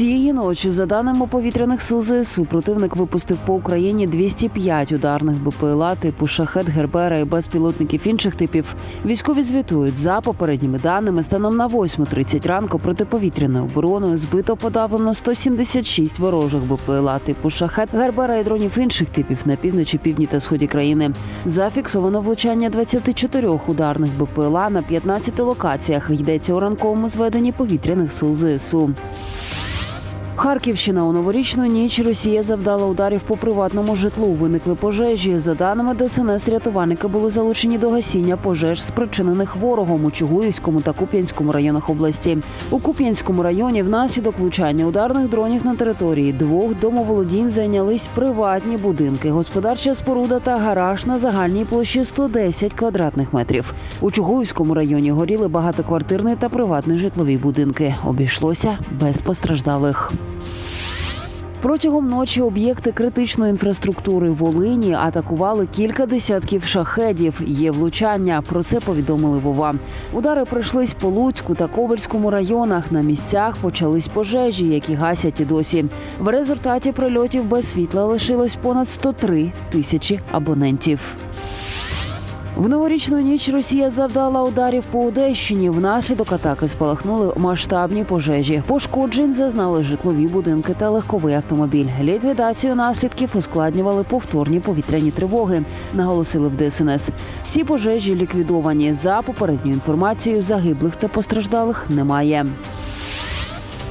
Цієї ночі, за даними повітряних сил ЗСУ, противник випустив по Україні 205 ударних БПЛА типу шахет, гербера і безпілотників інших типів. Військові звітують за попередніми даними. Станом на 8.30 ранку протиповітряною обороною збито подавлено 176 ворожих БПЛА типу шахет, гербера і дронів інших типів на півночі, півдні та сході країни. Зафіксовано влучання 24 ударних БПЛА на 15 локаціях. Йдеться у ранковому зведенні повітряних сил ЗСУ. Харківщина у новорічну ніч Росія завдала ударів по приватному житлу. Виникли пожежі. За даними ДСНС, рятувальники були залучені до гасіння пожеж, спричинених ворогом у Чугуївському та Куп'янському районах області. У Куп'янському районі внаслідок влучання ударних дронів на території двох домоволодінь зайнялись приватні будинки, господарча споруда та гараж на загальній площі 110 квадратних метрів. У Чугуївському районі горіли багатоквартирний та приватний житлові будинки. Обійшлося без постраждалих. Протягом ночі об'єкти критичної інфраструктури Волині атакували кілька десятків шахедів. Є влучання. Про це повідомили Вова. Удари прийшлись по Луцьку та Ковальському районах. На місцях почались пожежі, які гасять і досі. В результаті прильотів без світла лишилось понад 103 тисячі абонентів. В новорічну ніч Росія завдала ударів по Одещині. Внаслідок атаки спалахнули масштабні пожежі. Пошкоджень зазнали житлові будинки та легковий автомобіль. Ліквідацію наслідків ускладнювали повторні повітряні тривоги. Наголосили в ДСНС. Всі пожежі ліквідовані. За попередньою інформацією, загиблих та постраждалих немає.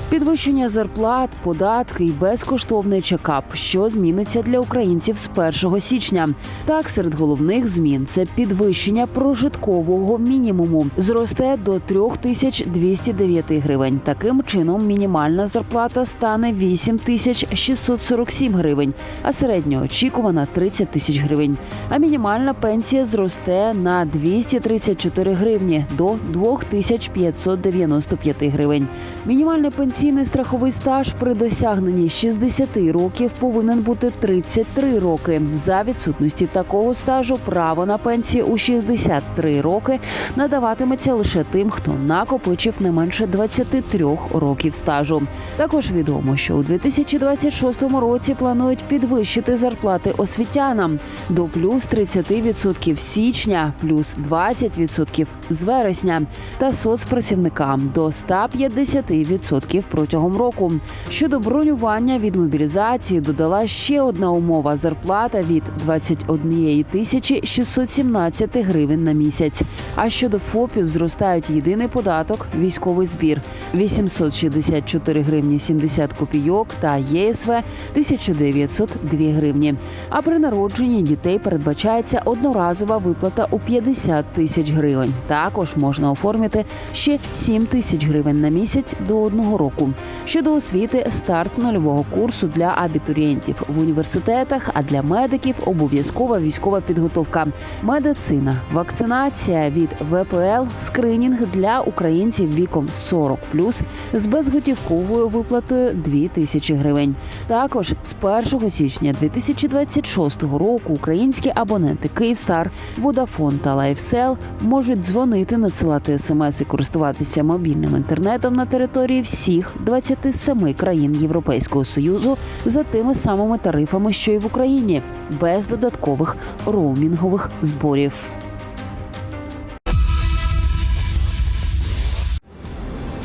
Підвищення зарплат, податки і безкоштовний чекап, що зміниться для українців з 1 січня. Так, серед головних змін це підвищення прожиткового мінімуму зросте до 3209 гривень. Таким чином, мінімальна зарплата стане 8647 гривень, а середньоочікувана 30 тисяч гривень. А мінімальна пенсія зросте на 234 гривні до 2595 гривень. Мінімальний пенсійний страховий стаж при досягненні 60 років повинен бути 33 роки. За відсутності такого стажу право на пенсію у 63 роки надаватиметься лише тим, хто накопичив не менше 23 років стажу. Також відомо, що у 2026 році планують підвищити зарплати освітянам до плюс 30% січня, плюс 20% з вересня, та соцпрацівникам до 150% протягом року. Щодо бронювання від мобілізації додала ще одна умова зарплата від 21 тисячі 617 гривень на місяць. А щодо ФОПів зростають єдиний податок, військовий збір 864 гривні 70 копійок та ЄСВ 1902 гривні. А при народженні дітей передбачається одноразова виплата у 50 тисяч гривень. Також можна оформити ще 7 тисяч гривень на місяць до одного року. Щодо освіти, старт нульового курсу для абітурієнтів в університетах, а для медиків обов'язкова військова підготовка, медицина, вакцинація від ВПЛ, скринінг для українців віком 40+, з безготівковою виплатою 2 тисячі гривень. Також з 1 січня 2026 року українські абоненти Київстар, Водафон та Лайфсел можуть дзвонити, надсилати смс і користуватися мобільним інтернетом на території всіх 27 країн Європейського союзу за тими самими тарифами, що й в Україні, без додаткових роумінгових зборів.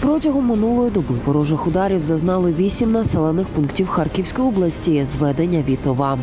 Протягом минулої доби ворожих ударів зазнали вісім населених пунктів Харківської області. Зведення Вітова.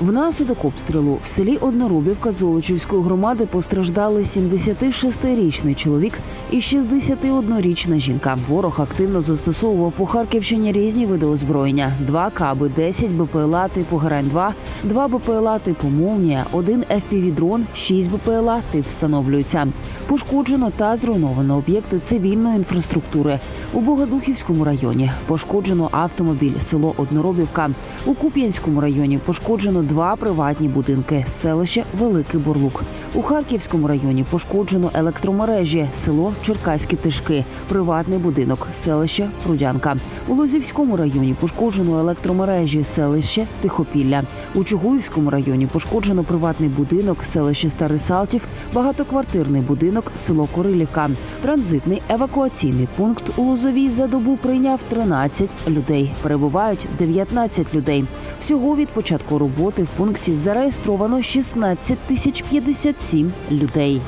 Внаслідок обстрілу в селі Однорубівка Золочівської громади постраждали 76-річний чоловік і 61-річна жінка. Ворог активно застосовував по Харківщині різні види озброєння: два каби, 10 БПЛА типу Герань-2, два БПЛА типу Молнія, один FPV-дрон, 6 БПЛА тип встановлюються. Пошкоджено та зруйновано об'єкти цивільної інфраструктури у Богодухівському районі. Пошкоджено автомобіль, село Одноробівка. У Куп'янському районі пошкоджено два приватні будинки, селище Великий Бурлук. У Харківському районі пошкоджено електромережі, село Черкаські Тишки, приватний будинок, селище Прудянка. У Лозівському районі пошкоджено електромережі, селище Тихопілля. У Чугуївському районі пошкоджено приватний будинок, селище Старий Салтів, багатоквартирний будинок, село Корилівка. Транзитний евакуаційний пункт у Лозовій за добу прийняв 13 людей. Перебувають 19 людей. Всього від початку роботи в пункті зареєстровано 16 тисяч 57 людей.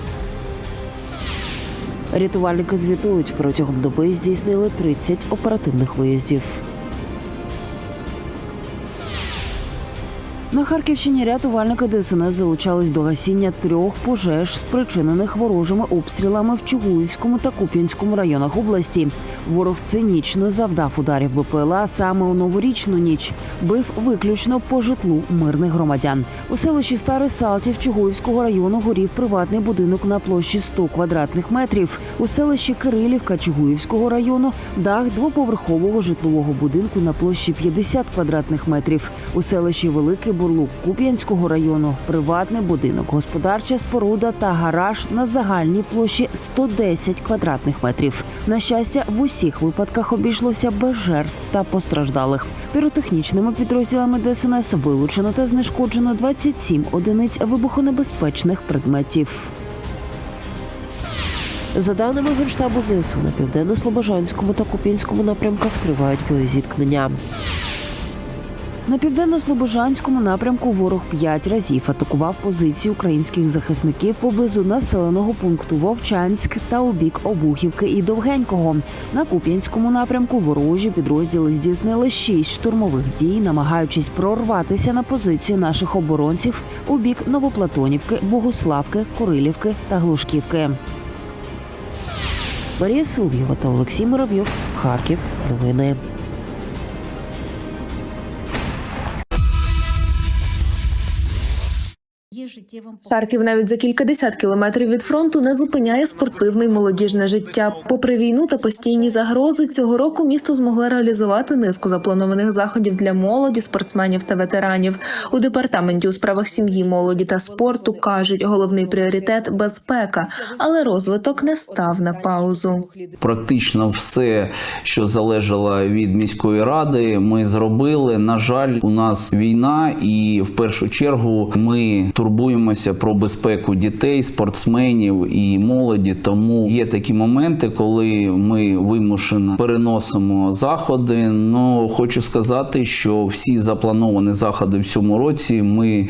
Рятувальники звітують протягом доби здійснили 30 оперативних виїздів. На Харківщині рятувальники ДСНС залучались до гасіння трьох пожеж, спричинених ворожими обстрілами в Чугуївському та Куп'янському районах області. Ворог цинічно завдав ударів БПЛА саме у новорічну ніч. Бив виключно по житлу мирних громадян. У селищі Старий Салтів Чугуївського району горів приватний будинок на площі 100 квадратних метрів. У селищі Кирилівка Чугуївського району дах двоповерхового житлового будинку на площі 50 квадратних метрів. У селищі Великий Бурлук Куп'янського району приватний будинок, господарча споруда та гараж на загальній площі 110 квадратних метрів. На щастя, в усіх випадках обійшлося без жертв та постраждалих. Піротехнічними підрозділами ДСНС вилучено та знешкоджено 27 одиниць вибухонебезпечних предметів. За даними Генштабу ЗСУ, на південно-слобожанському та Куп'янському напрямках тривають боєзіткнення. На південно-слобожанському напрямку ворог п'ять разів атакував позиції українських захисників поблизу населеного пункту Вовчанськ та у бік Обухівки і Довгенького. На Куп'янському напрямку ворожі підрозділи здійснили шість штурмових дій, намагаючись прорватися на позицію наших оборонців у бік Новоплатонівки, Богославки, Курилівки та Глушківки. Марія Солов'єва та Олексій Муравйов. Харків. Новини. Харків навіть за кількадесят кілометрів від фронту не зупиняє спортивне й молодіжне життя. Попри війну та постійні загрози, цього року місто змогло реалізувати низку запланованих заходів для молоді, спортсменів та ветеранів. У департаменті у справах сім'ї, молоді та спорту кажуть, головний пріоритет безпека, але розвиток не став на паузу. Практично все, що залежало від міської ради, ми зробили. На жаль, у нас війна, і в першу чергу ми турбуємося про безпеку дітей, спортсменів і молоді. Тому є такі моменти, коли ми вимушено переносимо заходи. Ну хочу сказати, що всі заплановані заходи в цьому році ми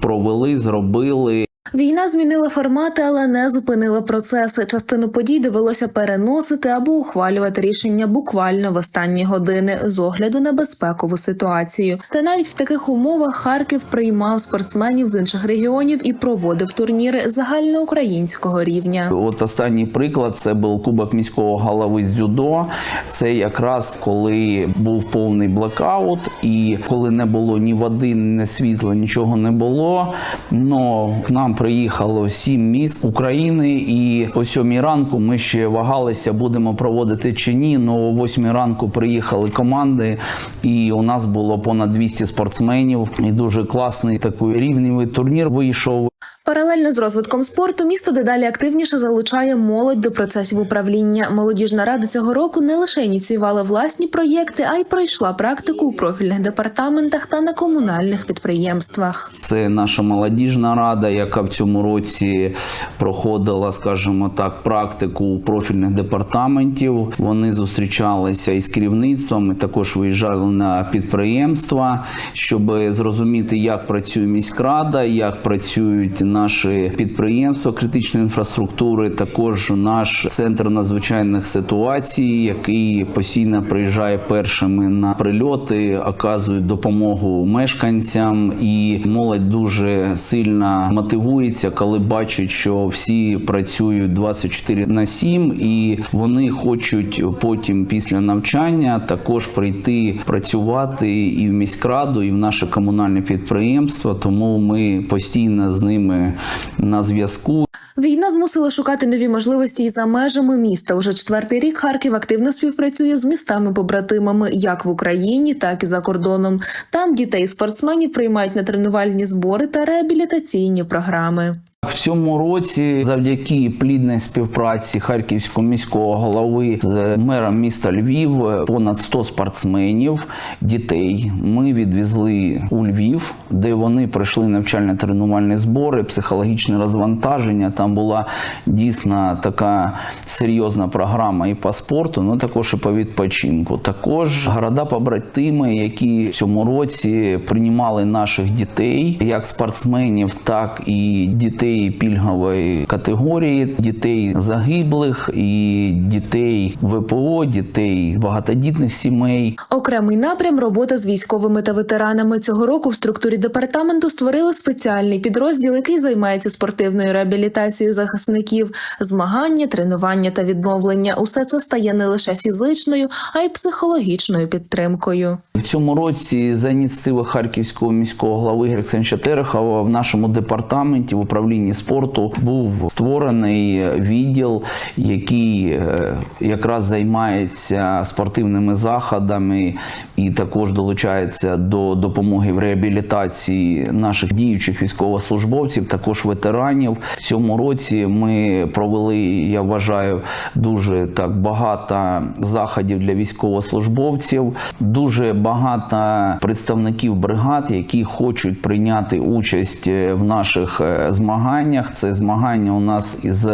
провели, зробили. Війна змінила формати, але не зупинила процеси. Частину подій довелося переносити або ухвалювати рішення буквально в останні години з огляду на безпекову ситуацію. Та навіть в таких умовах Харків приймав спортсменів з інших регіонів і проводив турніри загальноукраїнського рівня. От останній приклад це був Кубок міського голови з дзюдо. Це якраз коли був повний блекаут, і коли не було ні води, ні світла, нічого не було. Но к нам приїхало сім міст України, і о сьомій ранку ми ще вагалися, будемо проводити чи ні. Ну о восьмій ранку приїхали команди, і у нас було понад 200 спортсменів. І дуже класний такий рівневий турнір вийшов. Паралельно з розвитком спорту місто дедалі активніше залучає молодь до процесів управління. Молодіжна рада цього року не лише ініціювала власні проєкти, а й пройшла практику у профільних департаментах та на комунальних підприємствах. Це наша молодіжна рада, яка в цьому році проходила, скажімо так, практику у профільних департаментів. Вони зустрічалися із керівництвом, і також виїжджали на підприємства, щоб зрозуміти, як працює міськрада, як працюють наші підприємства критичної інфраструктури. Також наш центр надзвичайних ситуацій, який постійно приїжджає першими на прильоти, оказують допомогу мешканцям, і молодь дуже сильно мотивується, коли бачить, що всі працюють 24 на 7, і вони хочуть потім після навчання також прийти працювати і в міськраду, і в наше комунальне підприємство. Тому ми постійно з ними на зв'язку. Війна змусила шукати нові можливості і за межами міста. Уже четвертий рік Харків активно співпрацює з містами-побратимами як в Україні, так і за кордоном. Там дітей спортсменів приймають на тренувальні збори та реабілітаційні програми. В цьому році, завдяки плідній співпраці харківського міського голови з мером міста Львів, понад 100 спортсменів, дітей ми відвезли у Львів, де вони пройшли навчально-тренувальні збори, психологічне розвантаження. Там була дійсно така серйозна програма і по спорту, ну також і по відпочинку. Також города-побратими, які в цьому році приймали наших дітей, як спортсменів, так і дітей пільгової категорії, дітей загиблих і дітей ВПО, дітей багатодітних сімей. Окремий напрям робота з військовими та ветеранами цього року в структурі департаменту створили спеціальний підрозділ, який займається спортивною реабілітацією захисників, змагання, тренування та відновлення. Усе це стає не лише фізичною, а й психологічною підтримкою. В цьому році за ініціативи харківського міського голови Грексенча Терехова в нашому департаменті в управлінні спорту був створений відділ, який е, якраз займається спортивними заходами і також долучається до допомоги в реабілітації наших діючих військовослужбовців, також ветеранів. В цьому році ми провели, я вважаю, дуже так багато заходів для військовослужбовців. Дуже багато представників бригад, які хочуть прийняти участь е, в наших е, змаганнях. Це змагання у нас із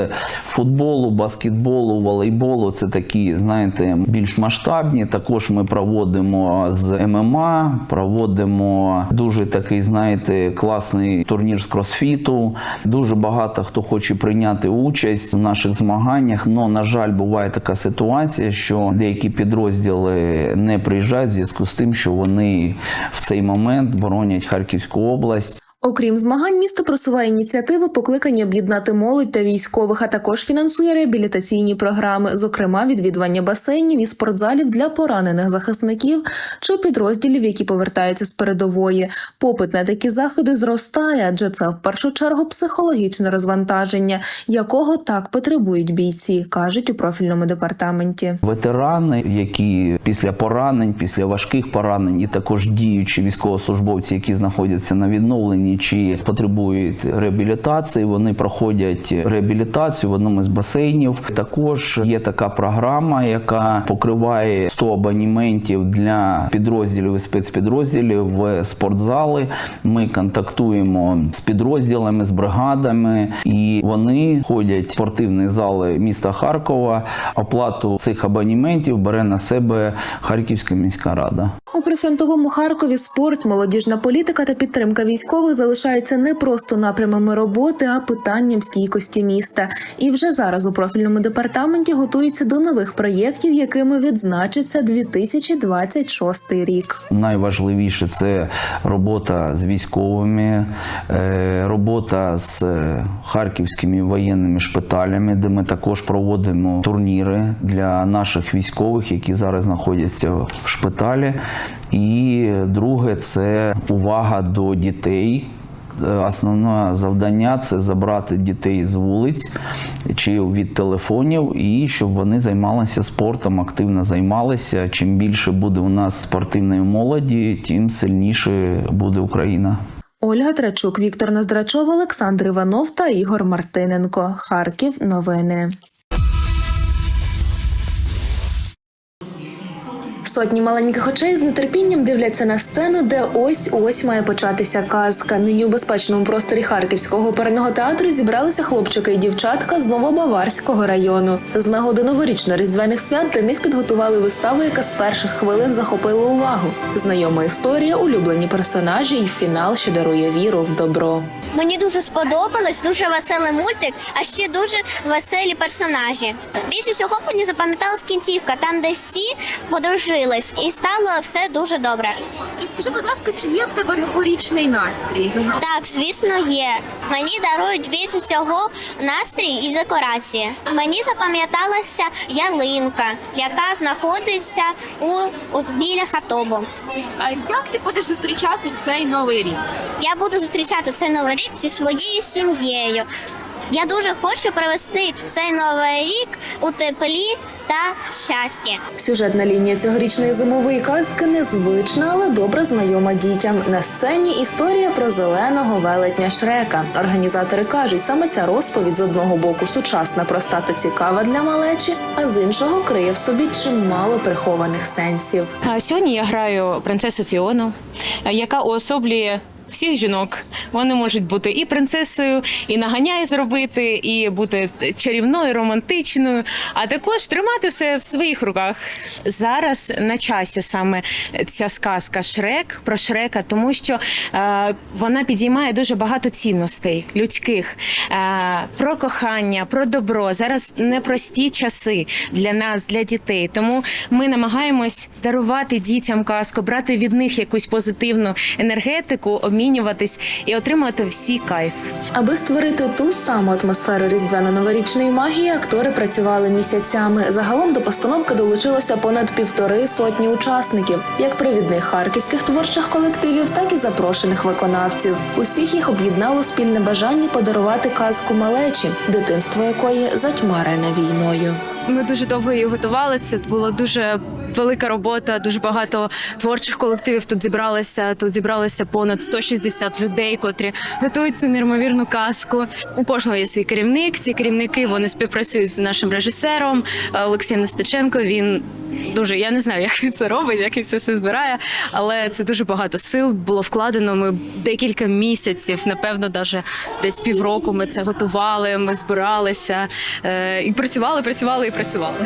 футболу, баскетболу, волейболу. Це такі, знаєте, більш масштабні. Також ми проводимо з ММА, проводимо дуже такий, знаєте, класний турнір з кросфіту. Дуже багато хто хоче прийняти участь в наших змаганнях. Но на жаль, буває така ситуація, що деякі підрозділи не приїжджають в зв'язку з тим, що вони в цей момент боронять Харківську область. Окрім змагань, місто просуває ініціативи, покликані об'єднати молодь та військових, а також фінансує реабілітаційні програми, зокрема відвідування басейнів і спортзалів для поранених захисників чи підрозділів, які повертаються з передової. Попит на такі заходи зростає, адже це в першу чергу психологічне розвантаження, якого так потребують бійці, кажуть у профільному департаменті. Ветерани, які після поранень, після важких поранень, і також діючі військовослужбовці, які знаходяться на відновленні чи потребують реабілітації, вони проходять реабілітацію в одному з басейнів. Також є така програма, яка покриває 100 абонементів для підрозділів і спецпідрозділів в спортзали. Ми контактуємо з підрозділами, з бригадами, і вони ходять в спортивні зали міста Харкова. Оплату цих абонементів бере на себе Харківська міська рада. У прифронтовому Харкові спорт, молодіжна політика та підтримка військових залишаються не просто напрямами роботи, а питанням стійкості міста. І вже зараз у профільному департаменті готуються до нових проєктів, якими відзначиться 2026 рік. Найважливіше це робота з військовими, е, робота з е, харківськими воєнними шпиталями, де ми також проводимо турніри для наших військових, які зараз знаходяться в шпиталі. І друге це увага до дітей. Е, Основне завдання це забрати дітей з вулиць чи від телефонів, і щоб вони займалися спортом, активно займалися. Чим більше буде у нас спортивної молоді, тим сильніше буде Україна. Ольга Трачук, Віктор Ноздрачов, Олександр Іванов та Ігор Мартиненко. Харків. Новини. Сотні маленьких очей з нетерпінням дивляться на сцену, де ось ось має початися казка. Нині у безпечному просторі Харківського оперного театру зібралися хлопчики і дівчатка з Новобаварського району. З нагоди новорічно-різдвяних свят для них підготували виставу, яка з перших хвилин захопила увагу. Знайома історія, улюблені персонажі і фінал, що дарує віру в добро. Мені дуже сподобалось, дуже веселий мультик, а ще дуже веселі персонажі. Більше всього мені запам'яталась кінцівка, там де всі подружились, і стало все дуже добре. Розкажи, будь ласка, чи є в тебе новорічний настрій? Так, звісно, є. Мені дарують більше всього настрій і декорації. Мені запам'яталася ялинка, яка знаходиться у, у біля хатобу. А як ти будеш зустрічати цей новий рік? Я буду зустрічати цей новий рік зі своєю сім'єю. Я дуже хочу провести цей новий рік у теплі та щасті. Сюжетна лінія цьогорічної зимової казки незвична, але добре знайома дітям. На сцені історія про зеленого велетня Шрека. Організатори кажуть, саме ця розповідь з одного боку сучасна, проста та цікава для малечі, а з іншого криє в собі чимало прихованих сенсів. А Сьогодні я граю принцесу Фіону, яка уособлює всіх жінок. Вони можуть бути і принцесою, і наганяй зробити, і бути чарівною, романтичною, а також тримати все в своїх руках. Зараз на часі саме ця сказка Шрек про Шрека, тому що е, вона підіймає дуже багато цінностей людських е, про кохання, про добро. Зараз непрості часи для нас, для дітей. Тому ми намагаємось дарувати дітям казку, брати від них якусь позитивну енергетику, обмінюватись і отримувати всі кайф. Аби створити ту саму атмосферу різдвяно-новорічної магії, актори працювали місяцями. Загалом до постановки долучилося понад півтори сотні учасників, як провідних харківських творчих колективів, так і запрошених виконавців. Усіх їх об'єднало спільне бажання подарувати казку малечі, дитинство якої затьмарене війною. Ми дуже довго її готували. Це була дуже велика робота. Дуже багато творчих колективів тут зібралося. Тут зібралося понад 160 людей, котрі готують цю неймовірну казку. У кожного є свій керівник. Ці керівники вони співпрацюють з нашим режисером е, Олексієм Нестеченко. Він дуже я не знаю, як він це робить, як він це все збирає, але це дуже багато сил було вкладено. Ми декілька місяців, напевно, даже десь півроку. Ми це готували. Ми збиралися е, і працювали, працювали і працювали.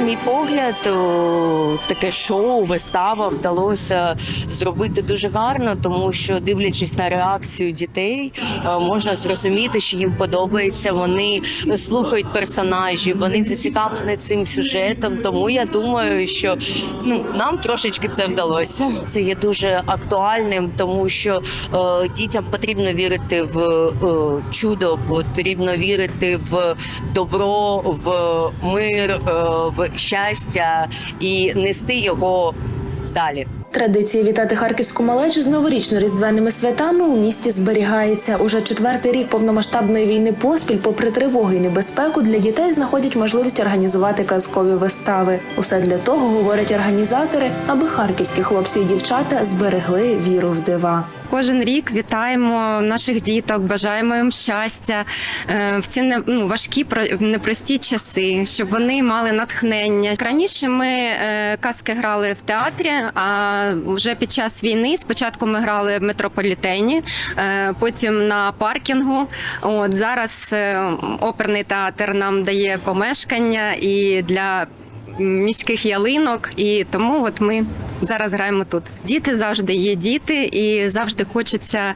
Мій погляд, таке шоу, вистава вдалося зробити дуже гарно, тому що дивлячись на реакцію дітей, е, можна зрозуміти, що їм подобається. Вони слухають персонажів, вони зацікавлені цим сюжетом. Тому я думаю, що ну нам трошечки це вдалося. Це є дуже актуальним, тому що е, дітям потрібно вірити в е, чудо, потрібно вірити в добро, в мир, е, в щастя і нести його далі. Традиція вітати харківську малечу з новорічно-різдвяними святами у місті зберігається. Уже четвертий рік повномасштабної війни поспіль, попри тривоги і небезпеку, для дітей знаходять можливість організувати казкові вистави. Усе для того говорять організатори, аби харківські хлопці і дівчата зберегли віру в дива. Кожен рік вітаємо наших діток, бажаємо їм щастя е, в ці ну, важкі про- непрості часи, щоб вони мали натхнення. Раніше ми е, казки грали в театрі, а вже під час війни спочатку ми грали в метрополітені, е, потім на паркінгу. От зараз оперний театр нам дає помешкання і для міських ялинок, і тому от ми зараз граємо тут. Діти завжди є діти, і завжди хочеться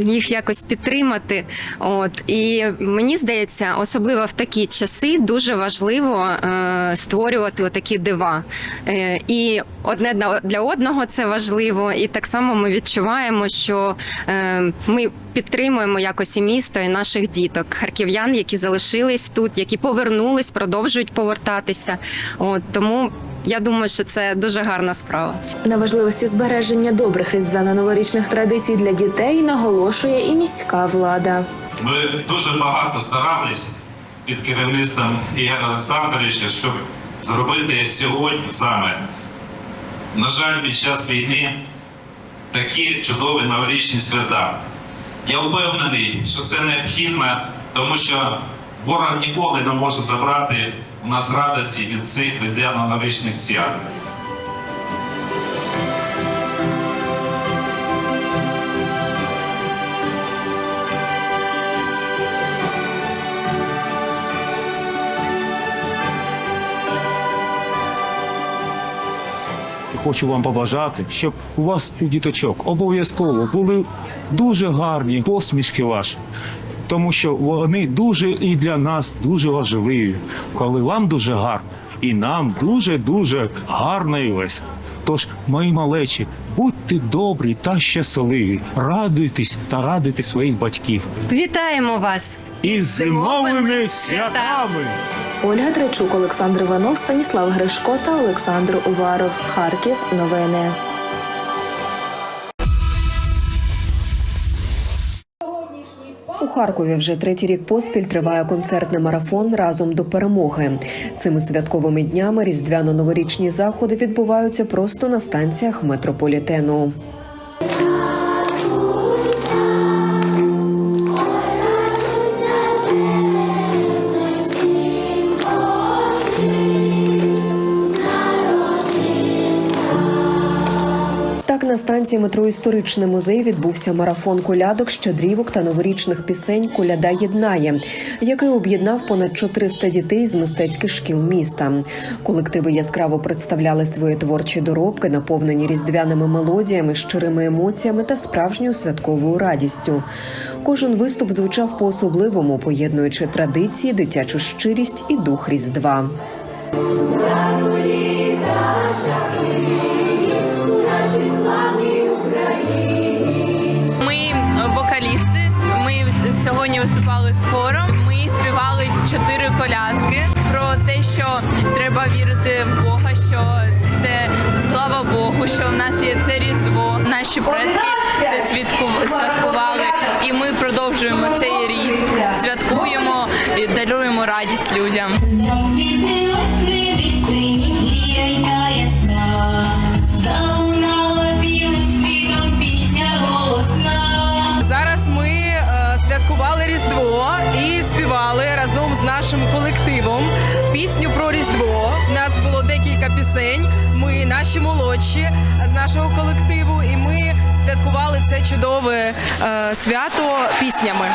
їх якось підтримати. От і мені здається, особливо в такі часи дуже важливо е, створювати отакі дива. Е, і одне для- одного це важливо, і так само ми відчуваємо, що е, ми підтримуємо якось і місто, і наших діток, харків'ян, які залишились тут, які повернулись, продовжують повертатися. От тому я думаю, що це дуже гарна справа. На важливості збереження добрих різдвяно-новорічних традицій для дітей наголошує і міська влада. Ми дуже багато старались під керівництвом Ігоря Олександровича, щоб зробити сьогодні саме. На жаль, під час війни такі чудові новорічні свята. Я впевнений, що це необхідно, тому що ворог ніколи не може забрати у нас радості від цих різдвяно-новорічних свят. Хочу вам побажати, щоб у вас у діточок обов'язково були дуже гарні посмішки ваші, тому що вони дуже і для нас дуже важливі. Коли вам дуже гарно, і нам дуже дуже гарно і весело. Тож, мої малечі, будьте добрі та щасливі, радуйтесь та радуйте своїх батьків. Вітаємо вас! Із зимовими зимовими святами! Ольга Тречук, Олександр Іванов, Станіслав Гришко та Олександр Уваров. Харків. Новини. У Харкові вже третій рік поспіль триває концертний марафон разом до перемоги. Цими святковими днями різдвяно-новорічні заходи відбуваються просто на станціях метрополітену. На станції метро Історичний музей відбувся марафон колядок, щедрівок та новорічних пісень Коляда єднає, який об'єднав понад 400 дітей з мистецьких шкіл міста. Колективи яскраво представляли свої творчі доробки, наповнені різдвяними мелодіями, щирими емоціями та справжньою святковою радістю. Кожен виступ звучав по-особливому, поєднуючи традиції, дитячу щирість і дух різдва. Треба вірити в Бога, що це слава Богу, що в нас є це різдво. Наші предки це святку- святкували, і ми продовжуємо цей рід, святкуємо і даруємо радість людям. Зараз ми е, святкували Різдво і співали разом з нашим колективом пісню про Різдво. У нас було декілька пісень. Ми наші молодші з нашого колективу, і ми святкували це чудове е, свято піснями.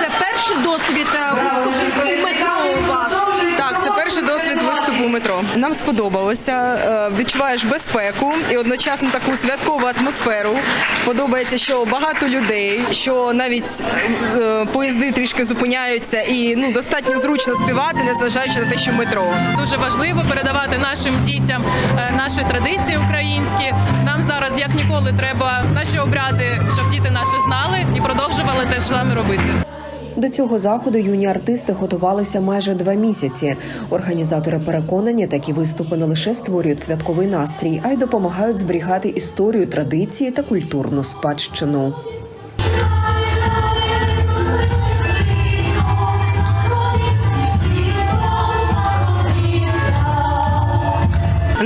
Це перший досвід виступу у метро у вас. Так, це перший досвід виступу у метро. Нам сподобалося. Е, Відчуваєш безпеку і одночасно таку святкову атмосферу. Подобається, що багато людей, що навіть е, поїзди трішки зупиняються, і ну достатньо зручно співати, незважаючи на те, що метро. Дуже важливо передавати нашим дітям е, наші традиції українські. Нам зараз як ніколи треба наші обряди, щоб діти наші знали і продовжували те ж саме робити. До цього заходу юні артисти готувалися майже два місяці. Організатори переконані, такі виступи не лише створюють святковий настрій, а й допомагають зберігати історію, традиції та культурну спадщину.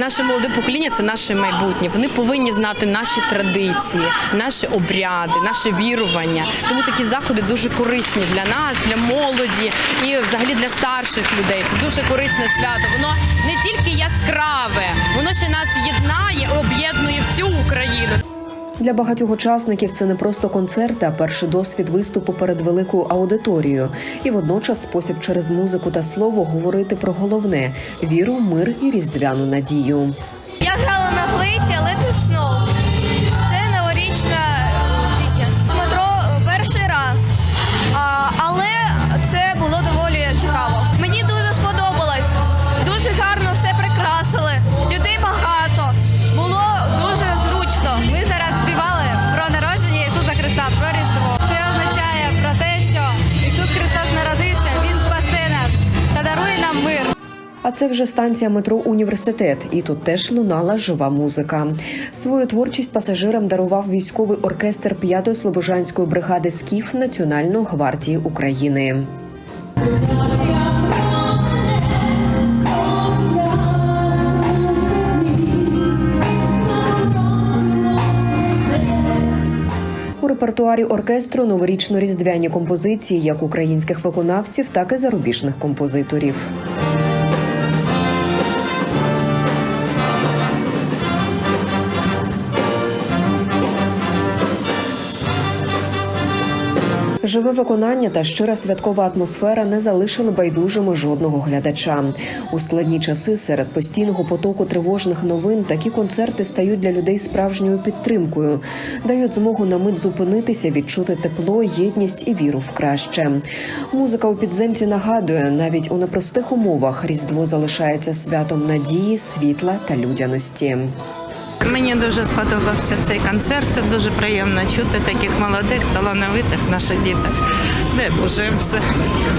Наше молоде покоління це наше майбутнє. Вони повинні знати наші традиції, наші обряди, наше вірування. Тому такі заходи дуже корисні для нас, для молоді і взагалі для старших людей. Це дуже корисне свято. Воно не тільки яскраве, воно ще нас єднає, об'єднує всю Україну. Для багатьох учасників це не просто концерт, а перший досвід виступу перед великою аудиторією, і водночас спосіб через музику та слово говорити про головне віру, мир і різдвяну надію. Я грала на флейті, але не А це вже станція метро Університет, і тут теж лунала жива музика. Свою творчість пасажирам дарував військовий оркестр 5-ї слобожанської бригади СКІФ Національної гвардії України. Репертуарі оркестру новорічно-різдвяні композиції як українських виконавців, так і зарубіжних композиторів. Живе виконання та щира святкова атмосфера не залишили байдужими жодного глядача. У складні часи серед постійного потоку тривожних новин такі концерти стають для людей справжньою підтримкою, дають змогу на мить зупинитися, відчути тепло, єдність і віру в краще. Музика у підземці нагадує, навіть у непростих умовах різдво залишається святом надії, світла та людяності. Мені дуже сподобався цей концерт. Дуже приємно чути таких молодих, талановитих наших діток. Дай Боже все.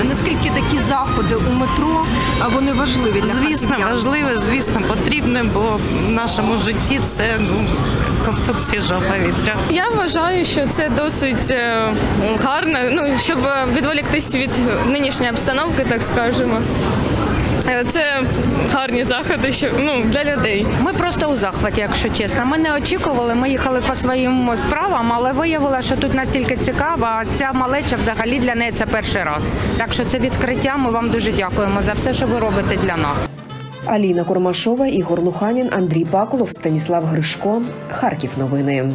Наскільки такі заходи у метро а вони важливі для Звісно, харків'ян? важливе, звісно, потрібне, бо в нашому житті це ну ковток свіжого повітря. Я вважаю, що це досить е, гарно, ну щоб відволіктись від нинішньої обстановки, так скажемо. Е, Це гарні заходи, що ну для людей. Ми просто у захваті, якщо чесно. Ми не очікували, ми їхали по своїм справам, але виявилося, що тут настільки цікаво, а ця малеча взагалі для неї це перший раз. Так що це відкриття. Ми вам дуже дякуємо за все, що ви робите для нас. Аліна Курмашова, Ігор Луханін, Андрій Бакулов, Станіслав Гришко. Харків новини.